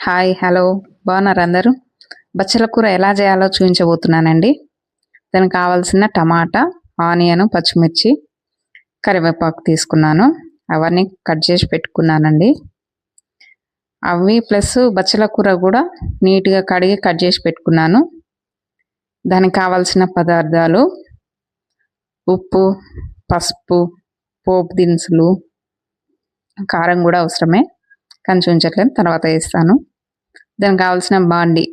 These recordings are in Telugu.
Hi hello. బాగున్నారు అందరూ? బచ్చల కూర ఎలా చేయాలో చూపించబోతున్నానండి. దానికి కావాల్సిన టమాటా ఆనియన్ పచ్చిమిర్చి కరివేపాకు తీసుకున్నాను. అవన్నీ కట్ చేసి పెట్టుకున్నానండి. అవి ప్లస్ బచ్చల కూర కూడా నీట్గా కడిగి కట్ చేసి పెట్టుకున్నాను. దానికి కావాల్సిన పదార్థాలు ఉప్పు పసుపు పోపు దినుసులు కారం కూడా అవసరమే. కానీ చూపించట్లేదు తర్వాత వేస్తాను. దానికి కావాల్సిన బాండి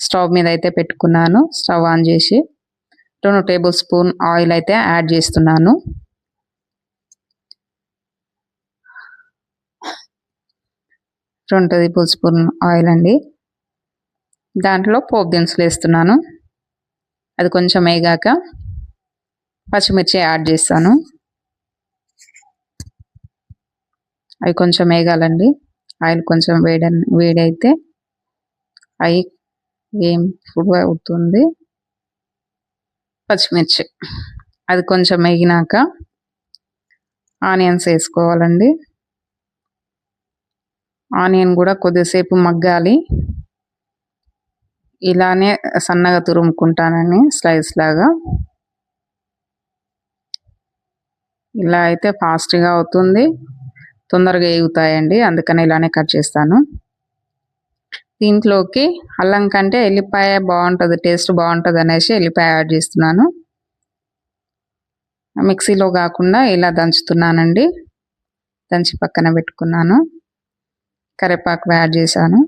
స్టవ్ మీద అయితే పెట్టుకున్నాను. స్టవ్ ఆన్ చేసి రెండు టేబుల్ స్పూన్ ఆయిల్ అయితే యాడ్ చేస్తున్నాను. రెండు టేబుల్ స్పూన్ ఆయిల్ అండి. దాంట్లో పోపు దినుసులు వేస్తున్నాను. అది కొంచెం వేగాక పచ్చిమిర్చి యాడ్ చేస్తాను. అవి కొంచెం వేగాలండి. ఆయిల్ కొంచెం వేడి వేడైతే అవి ఏం ఫుడ్ అవుతుంది? పచ్చిమిర్చి. అది కొంచెం వేగినాక ఆనియన్స్ వేసుకోవాలండి. ఆనియన్ కూడా కొద్దిసేపు మగ్గాలి. ఇలానే సన్నగా తురుముకుంటానని స్లైస్ లాగా. ఇలా అయితే ఫాస్ట్గా అవుతుంది. తొందరగా ఎగుతాయండి. అందుకని ఇలానే కట్ చేస్తాను. దీంట్లోకి అల్లం కంటే ఎల్లిపాయ బాగుంటుంది టేస్ట్ బాగుంటుంది అనేసి ఎల్లిపాయ యాడ్ చేస్తున్నాను. మిక్సీలో కాకుండా ఇలా దంచుతున్నానండి. దంచి పక్కన పెట్టుకున్నాను. కరివేపాకు యాడ్ చేశాను.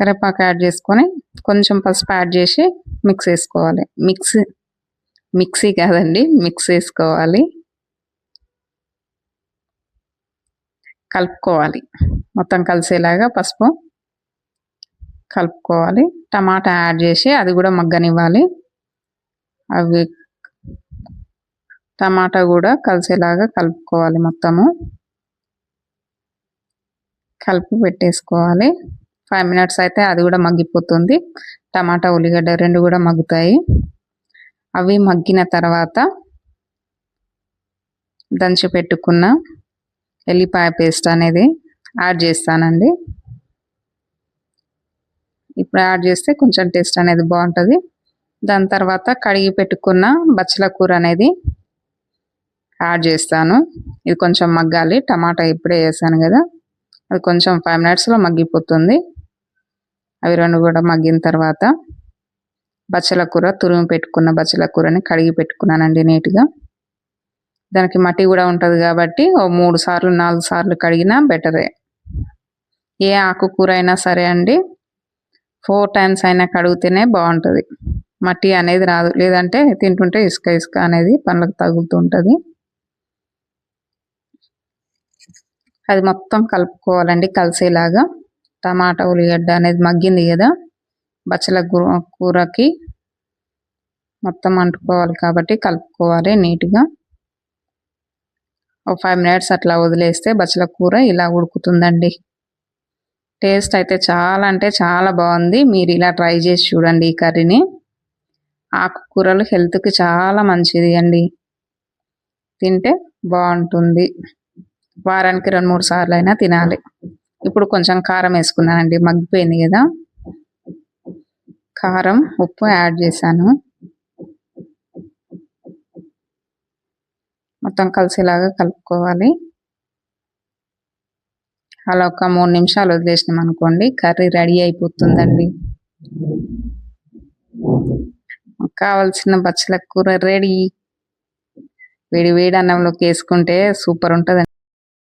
కరివేపాకు యాడ్ చేసుకొని కొంచెం పసుపు యాడ్ చేసి మిక్స్ వేసుకోవాలి మిక్సీ మిక్సీ కాదండి మిక్స్ వేసుకోవాలి కలుపుకోవాలి. మొత్తం కలిసేలాగా పసుపు కలుపుకోవాలి. టమాటా యాడ్ చేసి అది కూడా మగ్గనివ్వాలి. అవి టమాటా కూడా కలిసేలాగా కలుపుకోవాలి మొత్తము. కలిపి పెట్టేసుకోవాలి. ఫైవ్ మినిట్స్ అయితే అది కూడా మగ్గిపోతుంది. టమాటా ఉల్లిగడ్డ రెండు కూడా మగ్గుతాయి. అవి మగ్గిన తర్వాత దంచి పెట్టుకున్న ఎల్లిపాయ పేస్ట్ అనేది యాడ్ చేస్తానండి. ఇప్పుడు యాడ్ చేస్తే కొంచెం టేస్ట్ అనేది బాగుంటుంది. దాని తర్వాత కడిగి పెట్టుకున్న బచ్చల కూర అనేది యాడ్ చేస్తాను. ఇది కొంచెం మగ్గాలి. టమాటా ఇప్పుడే వేసాను కదా. అది కొంచెం ఫైవ్ మినిట్స్లో మగ్గిపోతుంది. అవి రెండు కూడా మగ్గిన తర్వాత బచ్చల కూర తురిమి పెట్టుకున్న బచ్చల కూరని కడిగి పెట్టుకున్నానండి నీట్గా. దానికి మట్టి కూడా ఉంటుంది కాబట్టి ఓ మూడు సార్లు నాలుగు సార్లు కడిగినా బెటరే. ఏ ఆకుకూర అయినా సరే అండి ఫోర్ టైమ్స్ అయినా కడిగితేనే బాగుంటుంది. మట్టి అనేది రాదు. లేదంటే తింటుంటే ఇసుక ఇసుక అనేది పండ్లకు తగులుతుంటుంది అది మొత్తం కలుపుకోవాలండి కలిసేలాగా. టమాటా ఉల్లిగడ్డ అనేది మగ్గింది కదా బచ్చల కూరకి మొత్తం అంటుకోవాలి కాబట్టి కలుపుకోవాలి నీట్గా. ఒక ఫైవ్ మినిట్స్ అట్లా వదిలేస్తే బచ్చల కూర ఇలా ఉడుకుతుందండి. టేస్ట్ అయితే చాలా అంటే చాలా బాగుంది. మీరు ఇలా ట్రై చేసి చూడండి ఈ కర్రీని. ఆకుకూరలు హెల్త్కి చాలా మంచిది అండి. తింటే బాగుంటుంది. వారానికి రెండు మూడు సార్లు అయినా తినాలి. ఇప్పుడు కొంచెం కారం వేసుకున్నానండి. మగ్గిపోయింది కదా. కారం ఉప్పు యాడ్ చేశాను. మొత్తం కలిసేలాగా కలుపుకోవాలి. అలా ఒక మూడు నిమిషాలు వదిలేసినాం అనుకోండి కర్రీ రెడీ అయిపోతుందండి. కావలసిన బచ్చల కూర రెడీ. వేడి వేడి అన్నంలోకి వేసుకుంటే సూపర్ ఉంటుంది